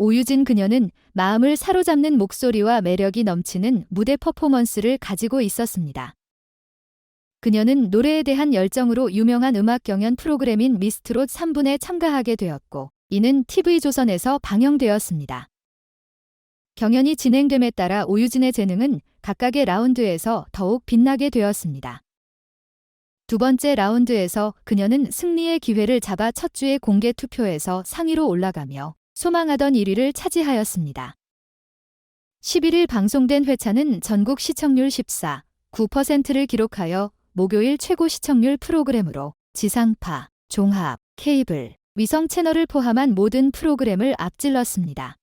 오유진 그녀는 마음을 사로잡는 목소리와 매력이 넘치는 무대 퍼포먼스를 가지고 있었습니다. 그녀는 노래에 대한 열정으로 유명한 음악 경연 프로그램인 미스트롯 3분에 참가하게 되었고, 이는 TV조선에서 방영되었습니다. 경연이 진행됨에 따라 오유진의 재능은 각각의 라운드에서 더욱 빛나게 되었습니다. 두 번째 라운드에서 그녀는 승리의 기회를 잡아 첫 주의 공개 투표에서 상위로 올라가며 소망하던 1위를 차지하였습니다. 11일 방송된 회차는 전국 시청률 14, 9%를 기록하여 목요일 최고 시청률 프로그램으로 지상파, 종합, 케이블, 위성 채널을 포함한 모든 프로그램을 앞질렀습니다.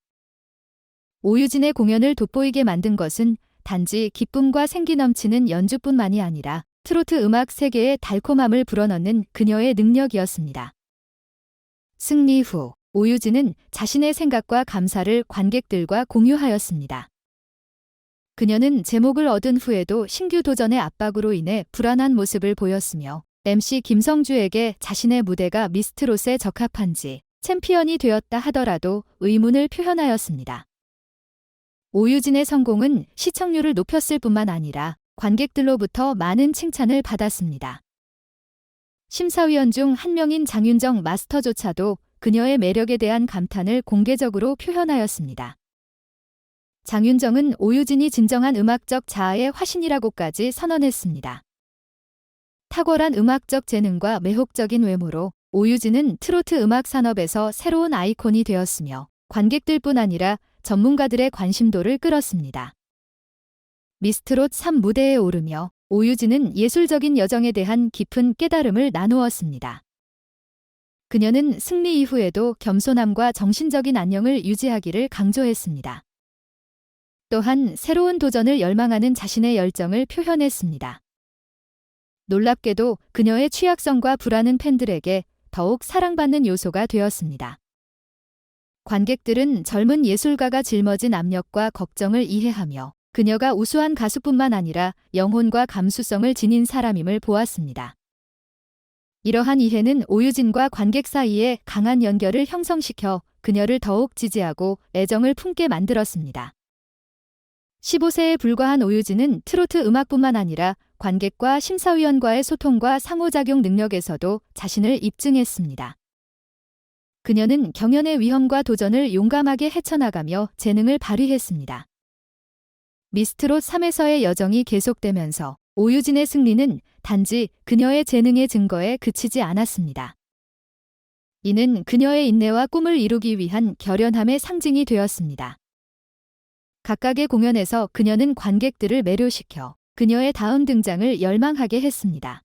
오유진의 공연을 돋보이게 만든 것은 단지 기쁨과 생기 넘치는 연주뿐만이 아니라 트로트 음악 세계의 달콤함을 불어넣는 그녀의 능력이었습니다. 승리 후 오유진은 자신의 생각과 감사를 관객들과 공유하였습니다. 그녀는 제목을 얻은 후에도 신규 도전의 압박으로 인해 불안한 모습을 보였으며 MC 김성주에게 자신의 무대가 미스트롯에 적합한지 챔피언이 되었다 하더라도 의문을 표현하였습니다. 오유진의 성공은 시청률을 높였을 뿐만 아니라 관객들로부터 많은 칭찬을 받았습니다. 심사위원 중 한 명인 장윤정 마스터조차도 그녀의 매력에 대한 감탄을 공개적으로 표현하였습니다. 장윤정은 오유진이 진정한 음악적 자아의 화신이라고까지 선언했습니다. 탁월한 음악적 재능과 매혹적인 외모로 오유진은 트로트 음악 산업에서 새로운 아이콘이 되었으며 관객들뿐 아니라 전문가들의 관심도를 끌었습니다. 미스트롯 3 무대에 오르며 오유진은 예술적인 여정에 대한 깊은 깨달음을 나누었습니다. 그녀는 승리 이후에도 겸손함과 정신적인 안녕을 유지하기를 강조했습니다. 또한 새로운 도전을 열망하는 자신의 열정을 표현했습니다. 놀랍게도 그녀의 취약성과 불안은 팬들에게 더욱 사랑받는 요소가 되었습니다. 관객들은 젊은 예술가가 짊어진 압력과 걱정을 이해하며 그녀가 우수한 가수뿐만 아니라 영혼과 감수성을 지닌 사람임을 보았습니다. 이러한 이해는 오유진과 관객 사이에 강한 연결을 형성시켜 그녀를 더욱 지지하고 애정을 품게 만들었습니다. 15세에 불과한 오유진은 트로트 음악뿐만 아니라 관객과 심사위원과의 소통과 상호작용 능력에서도 자신을 입증했습니다. 그녀는 경연의 위험과 도전을 용감하게 헤쳐나가며 재능을 발휘했습니다. 미스트롯 3에서의 여정이 계속되면서 오유진의 승리는 단지 그녀의 재능의 증거에 그치지 않았습니다. 이는 그녀의 인내와 꿈을 이루기 위한 결연함의 상징이 되었습니다. 각각의 공연에서 그녀는 관객들을 매료시켜 그녀의 다음 등장을 열망하게 했습니다.